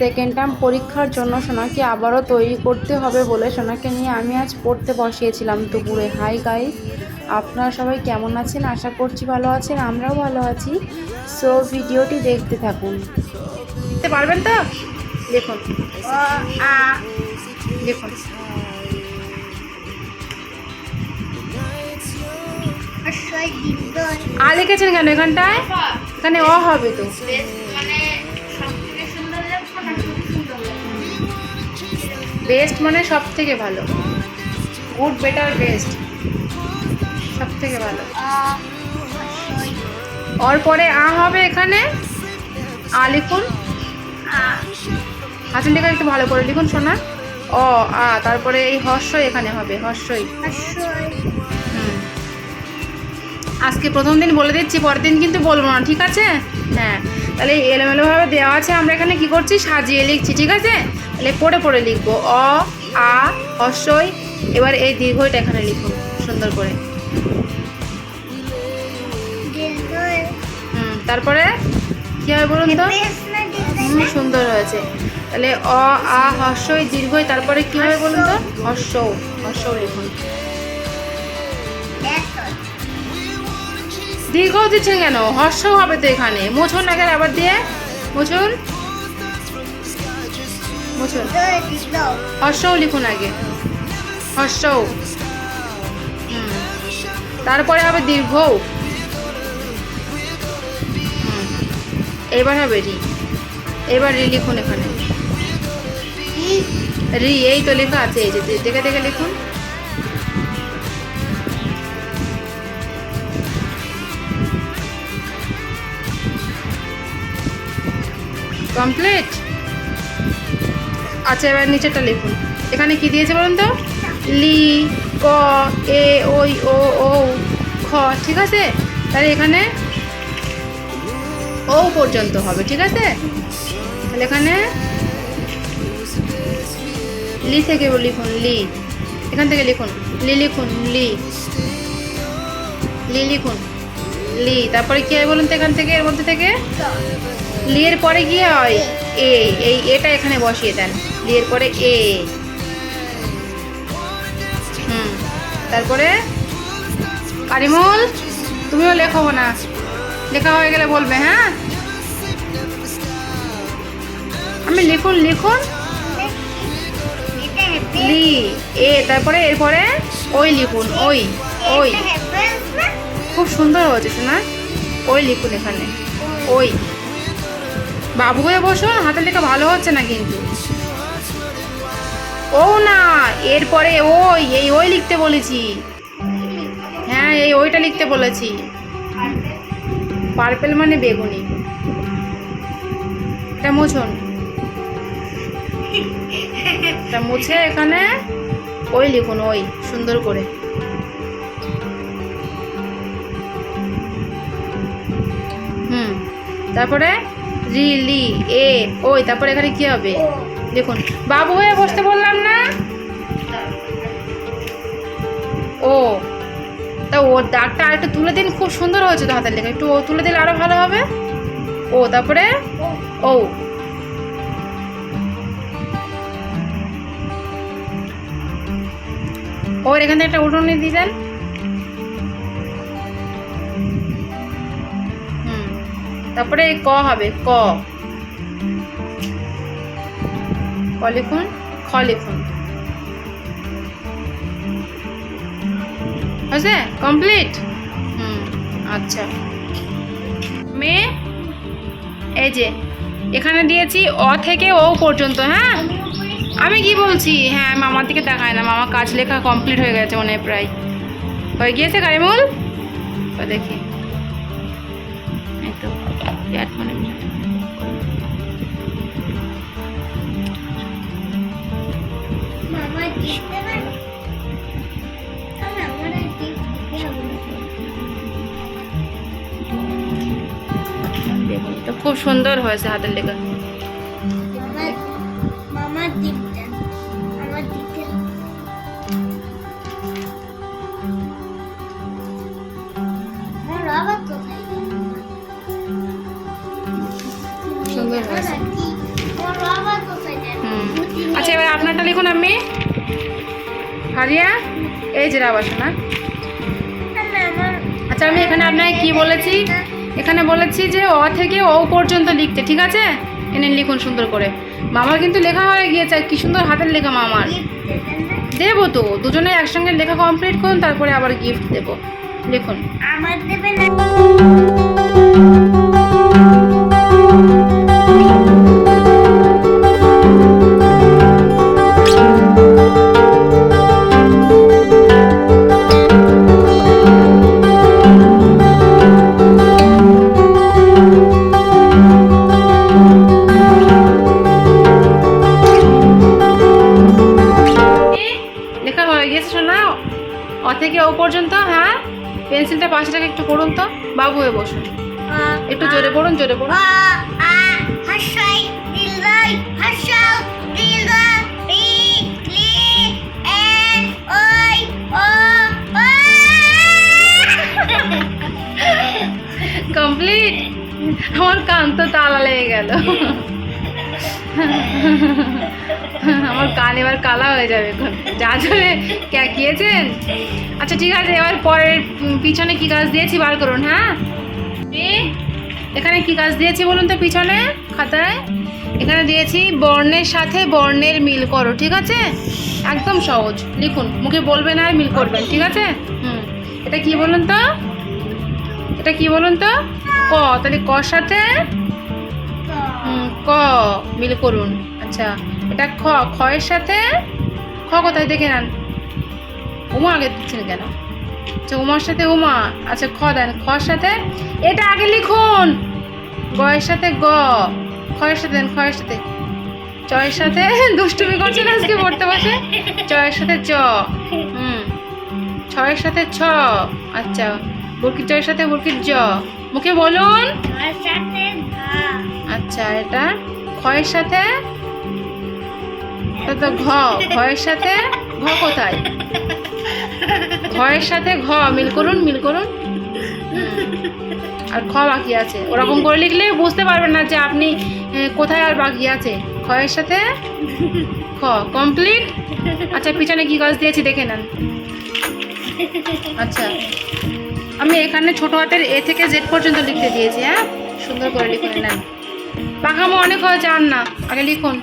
Second term পরীক্ষার জন্য সোনাকে আবারও তৈরি করতে হবে বলে সোনাকে নিয়ে আমি আজ পড়তে বসিয়েছিলাম দুপুরে। হাই গাইস আপনারা সবাই কেমন আছেন? আশা করছি ভালো আছেন আমরাও ভালো আছি। সো ভিডিওটি দেখতে থাকুন। দেখতে পারবেন তো? দেখুন। দেখুন। অশ্বই আ লিখেছেন কেন এখানটায়? এখানে অ হবে তো। বেস্ট মানে সব থেকে ভালো। গুড বেটার বেস্ট সব থেকে ভালো। ওর পরে আ হবে এখানে। আ লিখুন। হাসিন হাতের লেখা একটু ভালো করে লিখুন শোনা অ আ তারপরে এই হর্ষই এখানে হবে হর্ষই। হুম। আজকে প্রথম দিন বলে দিচ্ছি, পরের দিন কিন্তু বলব না, ঠিক আছে? হ্যাঁ তাহলে এলোমেলোভাবে দেওয়া আছে, আমরা এখানে কি করছি? সাজিয়ে লিখছি, ঠিক আছে? তাহলে পড়ে পড়ে লিখব, অ, আ হর্ষই এবার এই দীর্ঘইটা এখানে লিখুন সুন্দর করে। তারপরে কি হবে বলুন তো? হুম, সুন্দর হয়েছে। তাহলে অ, আ হর্ষই দীর্ঘই, তারপরে কি হবে বলুন তো? হর্ষ হর্ষ লিখুন। দীর্ঘ দিচ্ছেন কেন? হর্ষ হবে তো এখানে। মুছুন আগে আবার দিয়ে। মুছুন মুছুন হর্ষও লিখুন আগে। হর্ষও। হুম। তারপরে হবে দীর্ঘ এবার হবে রি। এবার রি লিখুন এখানে। রি, এই তো লেখা আছে, এই যে দেখে দেখে লিখুন। কমপ্লিট আচ্ছা এবার নিচেরটা লিখুন। এখানে কি দিয়েছে বলুন তো? লি, ক, এ, ওই, ও ও, খ, ঠিক আছে? তাহলে এখানে ও পর্যন্ত হবে, ঠিক আছে? তাহলে এখানে লি থেকে লিখুন, লি। এখান থেকে লিখুন, লি লিখুন, লি। লি লিখুন, লি। তারপরে কি হয় বলুন তো এখান থেকে, এর মধ্যে থেকে? তো লি এর পরে গিয়ে হয় এ, এই, এটা এখানে বসিয়ে দেন। লি এর পরে এ। হুম, তারপরে কারিমুল, তুমিও লেখো না। লেখা হয়ে গেলে বলবে হ্যাঁ? আমি লিখুন লিখুন। লি, এ, তারপরে, এরপরে ওই লিখুন, ওই ওই। খুব সুন্দর হয়েছে না ওই লিখুন এখানে, ওই। বাবু হয়ে বসুন হাতের লেখা ভালো হচ্ছে না কিন্তু। ও না, এরপরে ওই, এই ওই লিখতে বলেছি। হ্যাঁ এই ওইটা লিখতে বলেছি। পার্পেল মানে বেগুনি। এটা মুছুন। এটা মুছে এখানে, ওই লিখুন, ওই, সুন্দর করে। হুম, তারপরে? রি লি এ ওই তারপরে এখানে কি হবে? দেখুন বাবু হয়ে বসতে বললাম না? ও তা ওর দাগটা আরেকটু তুলে দিন খুব সুন্দর হয়েছে তো হাতের লেখা। একটু ও তুলে দিলে আরও ভালো হবে? ও তারপরে? ও। ওর এখান একটা উঠোনে দিয়ে তারপরে ক হবে, ক। ক লিখুন, খ লিখুন। হয়েছে? কমপ্লিট? হুম আচ্ছা। মেয়ে এই যে, এখানে দিয়েছি অ থেকে ও পর্যন্ত হ্যাঁ? আমি কি বলছি? হ্যাঁ মামার দিকে তাকায় না, মামা কাজ লেখা কমপ্লিট হয়ে গেছে মনে প্রায়। হয়ে গিয়েছে কারিমুল? তো দেখি। এক মিনিট তো খুব সুন্দর হয়েছে হাতের লেখা। হয়েছে আমার বাবা লিখুন আমি হারিয়া? এই যে রাবাসনা আচ্ছা আমি এখানে আপনাকে কি বলেছি? এখানে বলেছি যে অ থেকে ও পর্যন্ত লিখতে ঠিক আছে? এনে লিখুন সুন্দর করে। মামার কিন্তু লেখা হয়ে গিয়েছে কি সুন্দর হাতের লেখা মামার। দেবো তো দুজনে একসঙ্গে লেখা কমপ্লিট করুন তারপরে আবার গিফট দেবো। লিখুন। আমার কমপ্লিট আমার কান তো তালা লেগে গেল। আমার কান এবার কালা হয়ে যাবে এখন। যা জোরে ক্যাকিয়েছেন আচ্ছা ঠিক আছে, এবার পরের পিছনে কি কাজ দিয়েছি বার করুন হ্যাঁ? এখানে কি কাজ দিয়েছি বলুন তো পিছনে, খাতায়? এখানে দিয়েছি বর্ণের সাথে বর্ণের মিল করো, ঠিক আছে? একদম সহজ। লিখুন, মুখে বলবেন আর মিল করবেন, ঠিক আছে? হুম। এটা কি বলুন তো? এটা কি বলুন তো? ক, তাহলে ক সাথে? ক, মিল করুন। আচ্ছা এটা খ খয়ের সাথে? খ কোথায়? দেখে নেন। উমা আগে দিচ্ছেন কেন? আচ্ছা উমার সাথে উমা? আচ্ছা খ দেন। খর সাথে? এটা আগে লিখুন। গয়ের সাথে গ। খয়ের সাথে দেন খয়ের সাথে। চয়ের সাথে? দুষ্টুমি করছেন আজকে পড়তে বসে? চয়ের সাথে চ। হুম। ছয়ের সাথে ছ। আচ্ছা বুরকির চয়ের সাথে বুরকির জ। মুখে বলুন। আচ্ছা এটা? খয়ের সাথে? এটা তো ঘ। ঘয়ের সাথে? ঘ কোথায়? ঘয়ের সাথে ঘ, মিল করুন মিল করুন। আর খ বাকি আছে। ওরকম করে লিখলে বুঝতে পারবেন না যে আপনি কোথায় আর বাকি আছে। খয়ের সাথে খ কমপ্লিট আচ্ছা পিছনে কি কাজ দিয়েছি দেখে নেন। আচ্ছা। আমি এখানে ছোট হাতের এ থেকে জেড পর্যন্ত লিখতে দিয়েছি হ্যাঁ? সুন্দর করে লিখে নেন। পাখামো অনেক হয় চান না আগে লিখুন।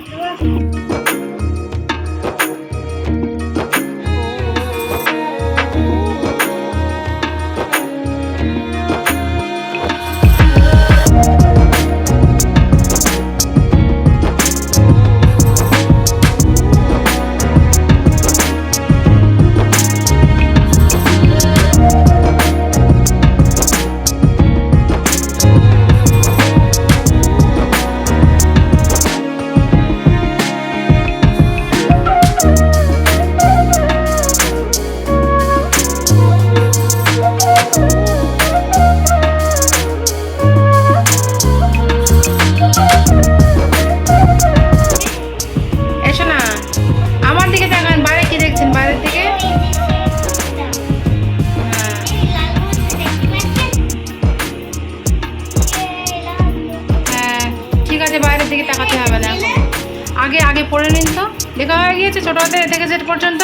লেখা হয়ে গিয়েছে ছোটো হাতে এ থেকে জেড পর্যন্ত।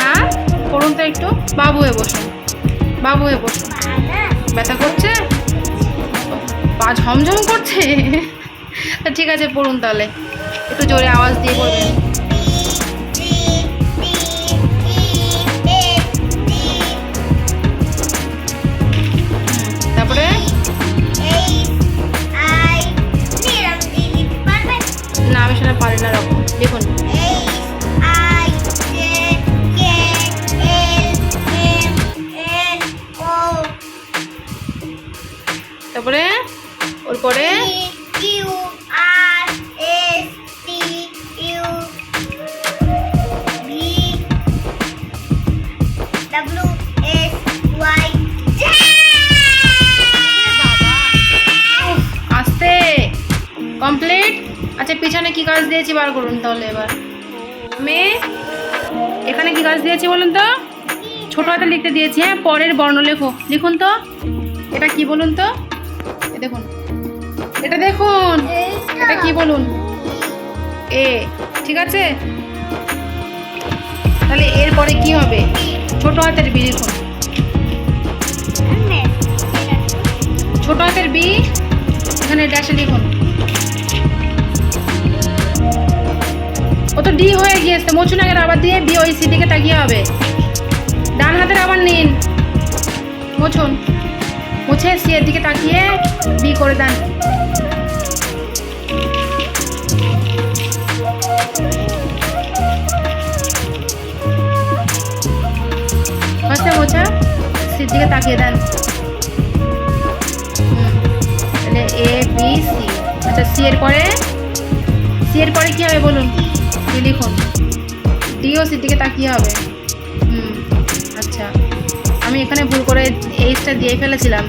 হ্যাঁ পড়ুন তো একটু। বাবু হয়ে বসুন। বাবু হয়ে বসুন। ব্যথা করছে? পা ঝমঝম করছে? ঠিক আছে পড়ুন তাহলে। একটু জোরে আওয়াজ দিয়ে পড়বেন। তারপরে? না আমি শোনা পারি না রকম। দেখুন। তারপরে ওর পরে? কমপ্লিট? আচ্ছা পিছনে কি কাজ দিয়েছি বার করুন তাহলে এবার। মেয়ে এখানে কি কাজ দিয়েছি বলুন তো? ছোট হাতে লিখতে দিয়েছি হ্যাঁ পরের বর্ণ লেখো। লিখুন তো। এটা কি বলুন তো? দেখুন। এটা দেখুন। এটা কি বলুন? এ, ঠিক আছে? তাহলে এরপরে কি হবে? ছোট হাতের বি লিখুন ছোট হাতের বি, এখানে ড্যাশে লিখুন। ও তো ডি হয়ে গিয়েছে। মোচুন আগের আবার দিয়ে বি ওই সি দিকে তাকিয়ে হবে। ডান হাতের আবার নিন। মোচুন মুছে এর দিকে তাকিয়ে বি করে দেন। হচ্ছে মোছা সির দিকে তাকিয়ে দেন। তাহলে এ বি সি আচ্ছা সি এর পরে? সি এর পরে কি হবে বলুন? লিখুন। ডি ও সির দিকে তাকিয়ে হবে। আমি এখানে ভুল করে এইচটা দিয়ে ফেলেছিলাম।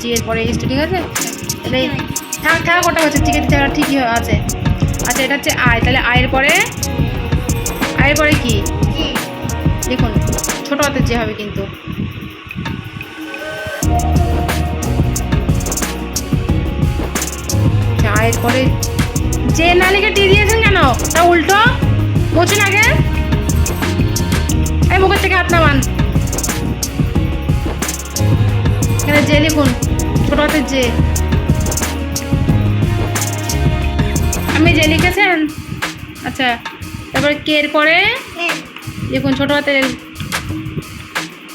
জি এর পরে এইচটা ঠিক আছে? তাহলে থাক থাক, ওটা হচ্ছে ঠিক আছে জায়গা ঠিকই আছে। আচ্ছা এটা হচ্ছে আয়। তাহলে আয়ের পরে আয়ের পরে কি? দেখুন, ছোট হাতের যে হবে কিন্তু। চায়ের পরে যে না লিখে টি দিয়েছেন কেন? তা উল্টো? বুঝুন আগে। এই মুখের থেকে হাত এখানে যে লিখুন ছোট হাতের যে আমি যে লিখেছেন? আচ্ছা তারপরে কের পরে? দেখুন ছোট হাতের।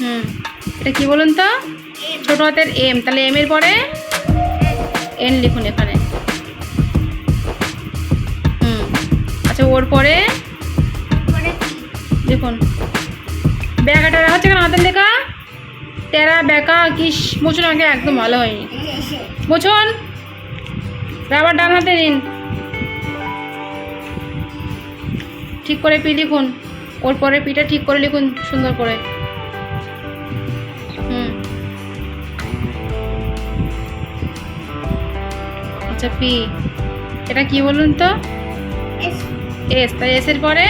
হুম এটা কি বলুন তো? ছোট হাতের এম তাহলে এম এর পরে? এন লিখুন এখানে। হুম আচ্ছা ওর পরে? দেখুন ব্যাকা টেরা হচ্ছে কেন হাতের লেখা? টেরা ব্যাকা কিস মুছুন আগে একদম ভালো হয়নি। মুছুন। আবার ডান হাতে নিন। ঠিক করে পি লিখুন। ওর পরে পিটা ঠিক করে লিখুন সুন্দর করে। হুম। আচ্ছা পি। এটা কি বলুন তো? এস। তাই এস এর পরে?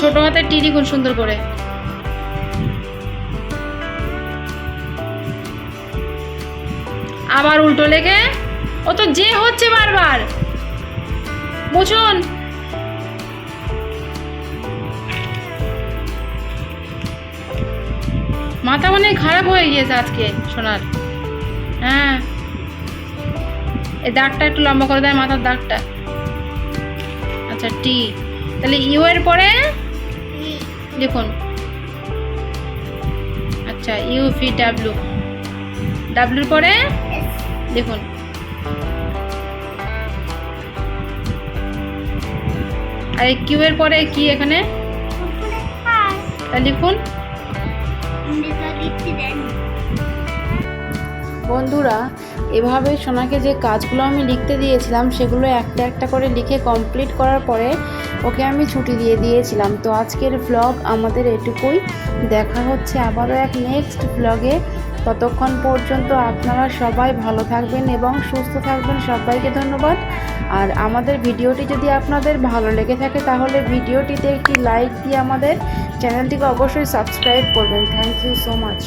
ছোট হাতের টি লিখুন সুন্দর করে। আবার উল্টো লেগে, ও তো যে হচ্ছে বারবার। বুঝুন। মাথা মানে খারাপ হয়ে গিয়েছে আজকে সোনার। হ্যাঁ। এই দাগটা একটু লম্বা করে দেয় মাথার দাগটা। আচ্ছা টি তাহলে ইউ এর পরে? দেখুন। আচ্ছা ইউ ভি ডাব্লু ডাব্লুর পরে? দেখুন। আর এই কিউ এর পরে কি এখানে? লিখুন। বন্ধুরা, এভাবে সোনাকে যে কাজগুলো আমি লিখতে দিয়েছিলাম, সেগুলো একটা একটা করে লিখে কমপ্লিট করার পরে ওকে আমি ছুটি দিয়ে দিয়েছিলাম। তো আজকের ব্লগ আমাদের এটুকুই। দেখা হচ্ছে আবারও এক নেক্সট ভ্লগে ততক্ষণ পর্যন্ত আপনারা সবাই ভালো থাকবেন এবং সুস্থ থাকবেন। সবাইকে ধন্যবাদ। আর আমাদের ভিডিওটি যদি আপনাদের ভালো লেগে থাকে, তাহলে ভিডিওটিতে একটি লাইক দিয়ে আমাদের চ্যানেলটিকে অবশ্যই সাবস্ক্রাইব করবেন। Thank you so much.